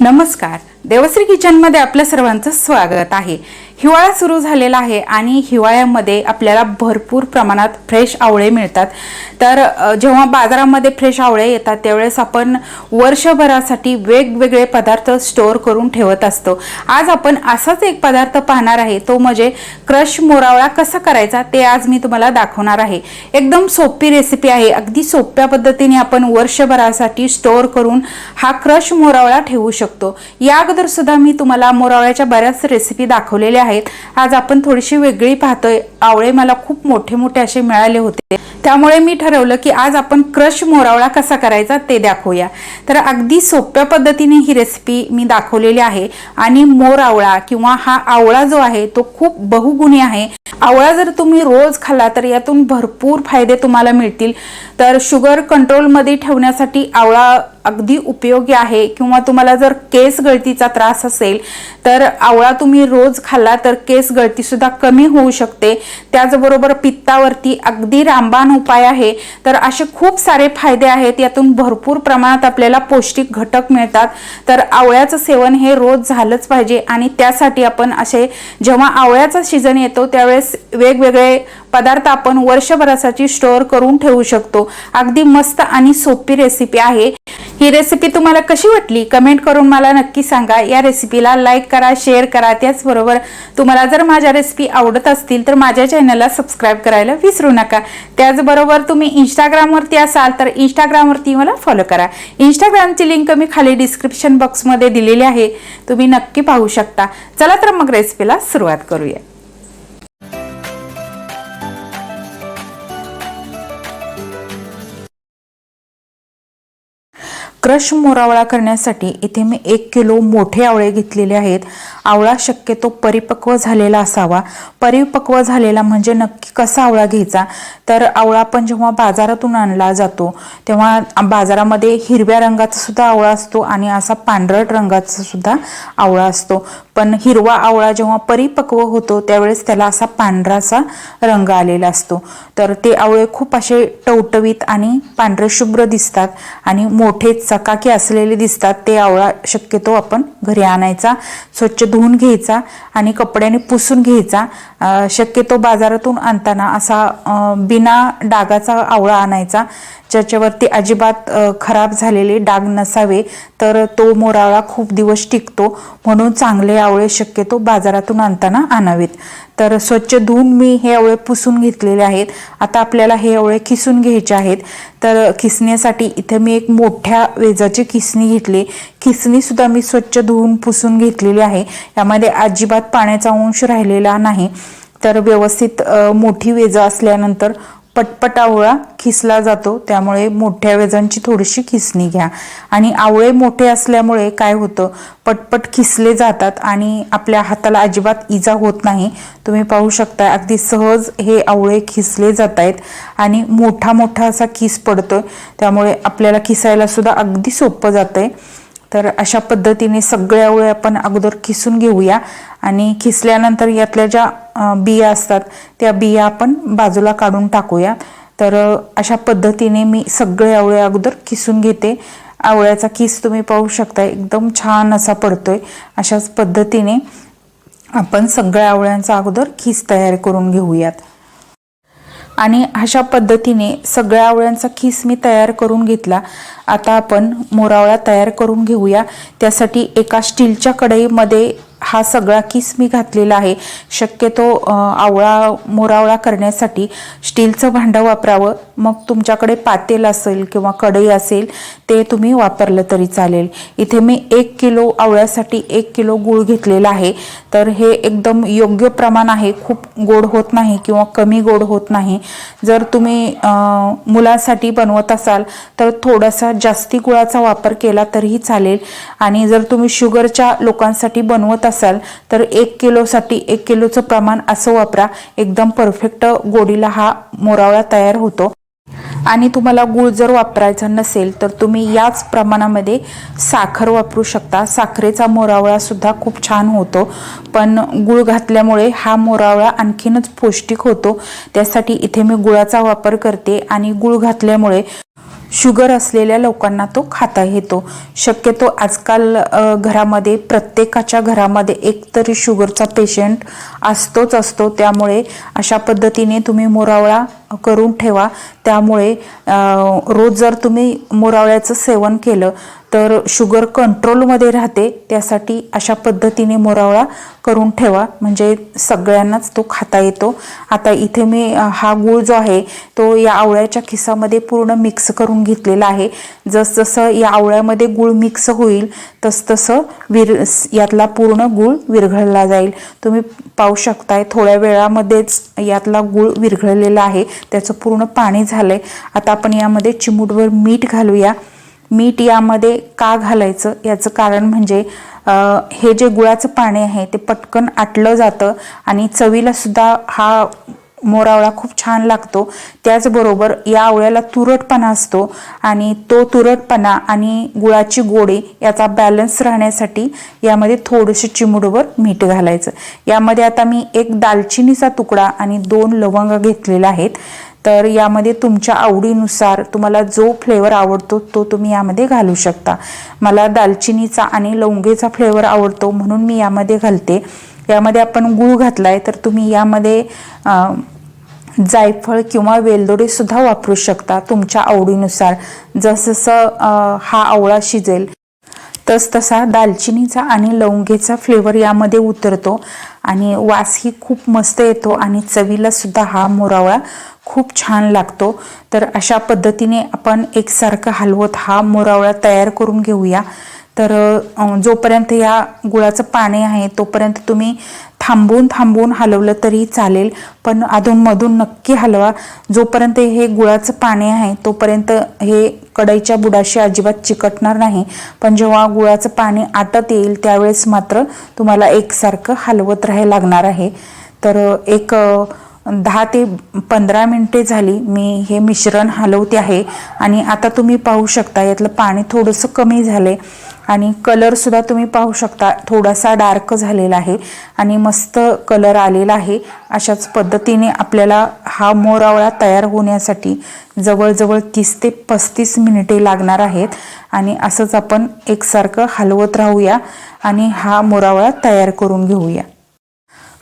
नमस्कार. देवश्री किचनमध्ये आपल्या सर्वांचं स्वागत आहे. हिवाळा सुरू झालेला आहे आणि हिवाळ्यामध्ये आपल्याला भरपूर प्रमाणात फ्रेश आवळे मिळतात. तर जेव्हा बाजारामध्ये फ्रेश आवळे येतात त्यावेळेस आपण वर्षभरासाठी वेगवेगळे पदार्थ स्टोअर करून ठेवत असतो. आज आपण असाच एक पदार्थ पाहणार आहे तो म्हणजे क्रश मोरावळा कसा करायचा ते आज मी तुम्हाला दाखवणार आहे. एकदम सोपी रेसिपी आहे अगदी सोप्या पद्धतीने आपण वर्षभरासाठी स्टोअर करून हा क्रश मोरावळा ठेवू शकतो. या अगोदर सुद्धा मी तुम्हाला मोरावळ्याच्या बऱ्याच रेसिपी दाखवलेल्या आहेत. आज आपण थोडीशी वेगळी पाहतोय. आवळे मला खूप मोठे मोठे असे मिळाले होते. त्यामुळे मी ठरवलं की आज आपण क्रश मोरावळा कसा करायचा ते दाखवूया. तर अगदी सोप्या पद्धतीने ही रेसिपी मी दाखवलेली आहे. आणि मोर आवळा किंवा हा आवळा जो आहे तो खूप बहुगुणी आहे. आवळा जर तुम्ही रोज खाल्ला तर यातून भरपूर फायदे तुम्हाला मिळतील. तर शुगर कंट्रोलमध्ये ठेवण्यासाठी आवळा अगदी उपयोगी आहे किंवा तुम्हाला जर केस गळतीचा त्रास असेल तर आवळा तुम्ही रोज खाल्ला तर केस गळतीसुद्धा कमी होऊ शकते. त्याचबरोबर पित्तावरती अगदी रामबाण उपाय आहे. तर असे खूप सारे फायदे आहेत. यातून भरपूर प्रमाणात आपल्याला पौष्टिक घटक मिळतात. तर आवळ्याचं सेवन हे रोज झालंच पाहिजे आणि त्यासाठी आपण असे जेव्हा आवळ्याचा सीझन येतो त्यावेळेस वेगवेगळे पदार्थ आपण वर्षभरासाठी स्टोअर करून ठेवू शकतो. अगदी मस्त आणि सोपी रेसिपी आहे. ही रेसिपी तुम्हाला कशी वाटली? कमेंट करून मला नक्की सांगा. या रेसिपीला लाईक करा शेअर करा. त्याचबरोबर तुम्हाला जर माझ्या रेसिपी आवडत असतील तर माझ्या चॅनलला सबस्क्राईब करायला विसरू नका. त्याचबरोबर तुम्ही इंस्टाग्रामवरती असाल तर इंस्टाग्रामवरती मला फॉलो करा. इंस्टाग्रामची लिंक मी खाली डिस्क्रिप्शन बॉक्समध्ये दिलेली आहे. तुम्ही नक्की पाहू शकता. चला तर मग रेसिपीला सुरुवात करूया. क्रश मोरावळा करण्यासाठी इथे मी एक किलो मोठे आवळे घेतलेले आहेत. आवळा शक्यतो परिपक्व झालेला असावा. परिपक्व झालेला म्हणजे नक्की कसा आवळा घ्यायचा? तर आवळा आपण जेव्हा बाजारातून आणला जातो तेव्हा बाजारामध्ये हिरव्या रंगाचा सुद्धा आवळा असतो आणि असा पांढरट रंगाचा सुद्धा आवळा असतो. पण हिरवा आवळा जेव्हा परिपक्व होतो त्यावेळेस त्याला असा पांढरासा रंग आलेला असतो. तर ते आवळे खूप असे टवटवीत आणि पांढरे शुभ्र दिसतात आणि मोठेच चकाकी असलेले दिसतात ते आवळा शक्यतो आपण घरी आणायचा स्वच्छ धुवून घ्यायचा आणि कपड्याने पुसून घ्यायचा. शक्यतो बाजारातून आणताना असा बिना डागाचा आवळा आणायचा. ज्याच्यावरती अजिबात खराब झालेले डाग नसावे तर तो मोरावळा खूप दिवस टिकतो. म्हणून चांगले आवळे शक्यतो बाजारातून आणताना आणावेत. तर स्वच्छ धुवून मी हे आवळे पुसून घेतलेले आहेत. आता आपल्याला हे आवळे खिसून घ्यायचे आहेत. तर खिसण्यासाठी इथे मी एक मोठ्या वेजाची खिसणी घेतली. खिसणीसुद्धा मी स्वच्छ धुवून पुसून घेतलेली आहे. यामध्ये अजिबात पाण्याचा अंश राहिलेला नाही. तर व्यवस्थित मोठी वेज असल्यानंतर पटपट आवळा खिसला जातो त्यामुळे मोठ्या वेजांची थोडीशी खिसणी घ्या. आणि आवळे मोठे असल्यामुळे काय होतं पटपट खिसले जातात आणि आपल्या हाताला अजिबात इजा होत नाही. तुम्ही पाहू शकता अगदी सहज हे आवळे खिसले जात आहेत आणि मोठा मोठा असा खिस पडतोय. त्यामुळे आपल्याला खिसायला सुद्धा अगदी सोपं जातंय. तर अशा पद्धतीने सगळ्या आवळे आपण अगोदर खिसून घेऊया. आणि खिसल्यानंतर यातल्या ज्या बिया असतात त्या बिया आपण बाजूला काढून टाकूया. तर अशा पद्धतीने मी सगळ्या आवळ्या अगोदर खिसून घेते. आवळ्याचा किस तुम्ही पाहू शकता एकदम छान असा पडतोय. अशाच पद्धतीने आपण सगळ्या आवळ्यांचा अगोदर खिस तयार करून घेऊयात. आणि अशा पद्धतीने सगळ्या आवळ्यांचा खीस मी तयार करून घेतला. आता आपण मोरावळा तयार करून घेऊया. त्यासाठी एका स्टीलच्या कढईमध्ये हा सगळा किस मी घातलेला आहे. शक्यतो आवळा मोरावळा करण्यासाठी स्टीलचं भांडं वापरावं. मग तुमच्याकडे पातेल असेल किंवा कढई असेल ते तुम्ही वापरलं तरी चालेल. इथे मी एक किलो आवळ्यासाठी एक किलो गूळ घेतलेला आहे. तर हे एकदम योग्य प्रमाण आहे. खूप गोड होत नाही किंवा कमी गोड होत नाही. जर तुम्ही मुलांसाठी बनवत असाल तर थोडासा जास्ती गुळाचा वापर केला तरीही चालेल. आणि जर तुम्ही शुगरच्या लोकांसाठी बनवत असाल तर एक किलोसाठी एक किलोचं प्रमाण असं वापरा. एकदम परफेक्ट गोडीला हा मोरावळा तयार होतो. आणि तुम्हाला गूळ जर वापरायचा नसेल तर तुम्ही याच प्रमाणामध्ये साखर वापरू शकता. साखरेचा मोरावळा सुद्धा खूप छान होतो. पण गूळ घातल्यामुळे हा मोरावळा आणखीनच पौष्टिक होतो. त्यासाठी इथे मी गुळाचा वापर करते आणि गूळ घातल्यामुळे शुगर असलेल्या लोकांना तो खाता येतो. शक्यतो आजकाल घरामध्ये प्रत्येकाच्या घरामध्ये एकतरी शुगरचा पेशंट असतोच असतो. त्यामुळे अशा पद्धतीने तुम्ही मोरावळा करून ठेवा. त्यामुळे रोज जर तुम्ही मोरावळ्याचं सेवन केलं तर शुगर कंट्रोलमध्ये राहते त्यासाठी अशा पद्धतीने मोरावळा करून ठेवा. म्हणजे सगळ्यांनाच तो खाता येतो. आता इथे मी हा गूळ जो आहे तो या आवळ्याच्या खिसामध्ये पूर्ण मिक्स करून घेतलेला आहे. जसजसं या आवळ्यामध्ये गूळ मिक्स होईल तसतसं विर यातला पूर्ण गूळ विरघळला जाईल. तुम्ही पाहू शकताय थोड्या वेळामध्येच यातला गूळ विरघळलेला आहे. त्याचं पूर्ण पाणी झालंय. आता आपण यामध्ये चिमूटभर मीठ घालूया. मीठ यामध्ये का घालायचं? याचं कारण म्हणजे हे जे गुळाचं पाणी आहे ते पटकन आटलं जातं आणि चवीला सुद्धा हा मोरावळा खूप छान लागतो. त्याचबरोबर या आवळ्याला तुरटपणा असतो आणि तो तुरटपणा आणि गुळाची गोडी याचा बॅलन्स राहण्यासाठी यामध्ये थोडंसं चिमुडवर मीठ घालायचं. यामध्ये आता मी एक दालचिनीचा तुकडा आणि दोन लवंग घेतलेले आहेत. तर यामध्ये तुमच्या आवडीनुसार तुम्हाला जो फ्लेवर आवडतो तो तुम्ही यामध्ये घालू शकता. मला दालचिनीचा आणि लवंगेचा फ्लेवर आवडतो म्हणून मी यामध्ये घालते. यामध्ये आपण गूळ घातलाय तर तुम्ही यामध्ये जायफळ किंवा वेलदोडेसुद्धा वापरू शकता तुमच्या आवडीनुसार. जसजसं हा आवळा शिजेल तस तसा दालचिनीचा आणि लवंगेचा फ्लेवर यामध्ये उतरतो. आणि वासही खूप मस्त येतो आणि चवीला सुद्धा हा मोरावळा खूप छान लागतो. तर अशा पद्धतीने आपण एकसारखं हलवत हा मोरावळा तयार करून घेऊया. तर जोपर्यंत या गुळाचं पाणी आहे तोपर्यंत तुम्ही थांबून थांबून हलवलं तरी चालेल पण अधूनमधून नक्की हलवा. जोपर्यंत हे गुळाचं पाणी आहे तोपर्यंत हे कढईच्या बुडाशी अजिबात चिकटणार नाही. पण जेव्हा गुळाचं पाणी आटत येईल त्यावेळेस मात्र तुम्हाला एकसारखं हलवत राहायला लागणार आहे. तर एक दहा ते पंधरा मिनटे झाली मी हे मिश्रण हलवते आहे. आणि आता तुम्ही पाहू शकता यातलं पाणी थोडंसं कमी झालं आहे आणि कलरसुद्धा तुम्ही पाहू शकता. थोडासा डार्क झालेला आहे आणि मस्त कलर आलेला आहे. अशाच पद्धतीने आपल्याला हा मोरावळा तयार होण्यासाठी जवळजवळ तीस ते पस्तीस मिनिटे लागणार आहेत. आणि असंच आपण एकसारखं हलवत राहूया आणि हा मोरावळा तयार करून घेऊया.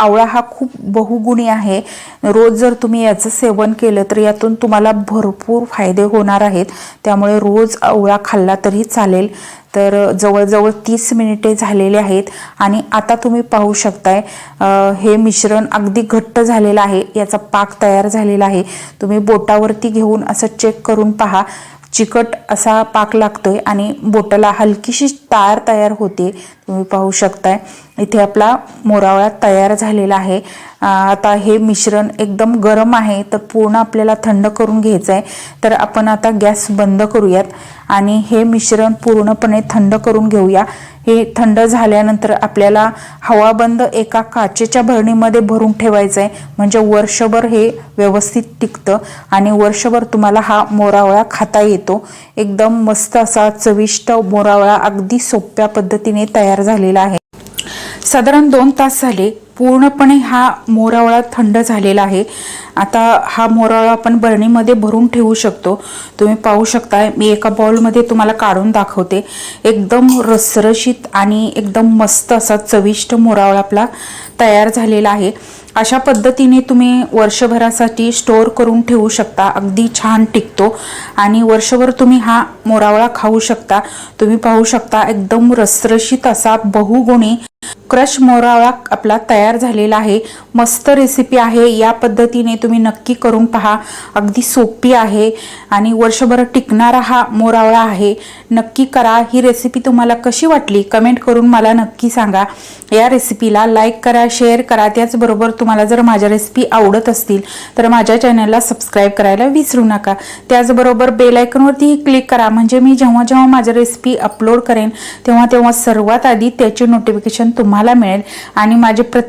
आवळा हा खूप बहुगुणी आहे. रोज जर तुम्ही याचं सेवन केलं तर यातून तुम्हाला भरपूर फायदे होणार आहेत. त्यामुळे रोज आवळा खाल्ला तरी चालेल. तर जवळजवळ तीस मिनिटे झालेले आहेत. आणि आता तुम्ही पाहू शकताय हे मिश्रण अगदी घट्ट झालेलं आहे. याचा पाक तयार झालेला आहे. तुम्ही बोटावरती घेऊन असं चेक करून पहा. चिकट असा पाक लागतोय आणि बोटाला हलकीशी तार तयार होते. तुम्ही पाहू शकताय. इथे आपला मोरावळा तयार झालेला आहे. आता हे मिश्रण एकदम गरम आहे तर पूर्ण आपल्याला थंड करून घ्यायचं आहे तर आपण आता गॅस बंद करूयात आणि हे मिश्रण पूर्णपणे थंड करून घेऊया. हे थंड झाल्यानंतर आपल्याला हवाबंद एका काचेच्या भरणीमध्ये भरून ठेवायचं आहे म्हणजे वर्षभर हे व्यवस्थित टिकतं आणि वर्षभर तुम्हाला हा मोरावळा खाता येतो. एकदम मस्त असा चविष्ट मोरावळा अगदी सोप्या पद्धतीने तयार झालेला आहे. साधारण दोन तास झाले पूर्णपणे हा मोरावळा थंड झालेला आहे. आता हा मोरावळा आपण बरणीमध्ये भरून ठेवू शकतो. तुम्ही पाहू शकता मी एका बाउलमध्ये तुम्हाला काढून दाखवते. एकदम रसरशीत आणि एकदम मस्त असा चविष्ट मोरावळा आपला तयार झालेला आहे. अशा पद्धतीने तुम्ही वर्षभरासाठी स्टोअर करून ठेवू शकता. अगदी छान टिकतो आणि वर्षभर तुम्ही हा मोरावळा खाऊ शकता. तुम्ही पाहू शकता एकदम रसरशीत असा बहुगुणी क्रश मोरावळा आपला तयार तयार झालेला आहे. मस्त रेसिपी आहे. या पद्धतीने तुम्ही नक्की करून पहा. अगदी सोपी आहे आणि वर्षभर टिकणारा हा मोरावळा आहे. नक्की करा. ही रेसिपी तुम्हाला कशी वाटली? कमेंट करून मला नक्की सांगा. या रेसिपीला लाईक करा शेअर करा. त्याचबरोबर तुम्हाला जर माझ्या रेसिपी आवडत असतील तर माझ्या चॅनलला सबस्क्राईब करायला विसरू नका. त्याचबरोबर बेलायकनवरतीही क्लिक करा. म्हणजे मी जेव्हा जेव्हा माझ्या रेसिपी अपलोड करेन तेव्हा तेव्हा सर्वात आधी त्याचे नोटिफिकेशन तुम्हाला मिळेल. आणि माझे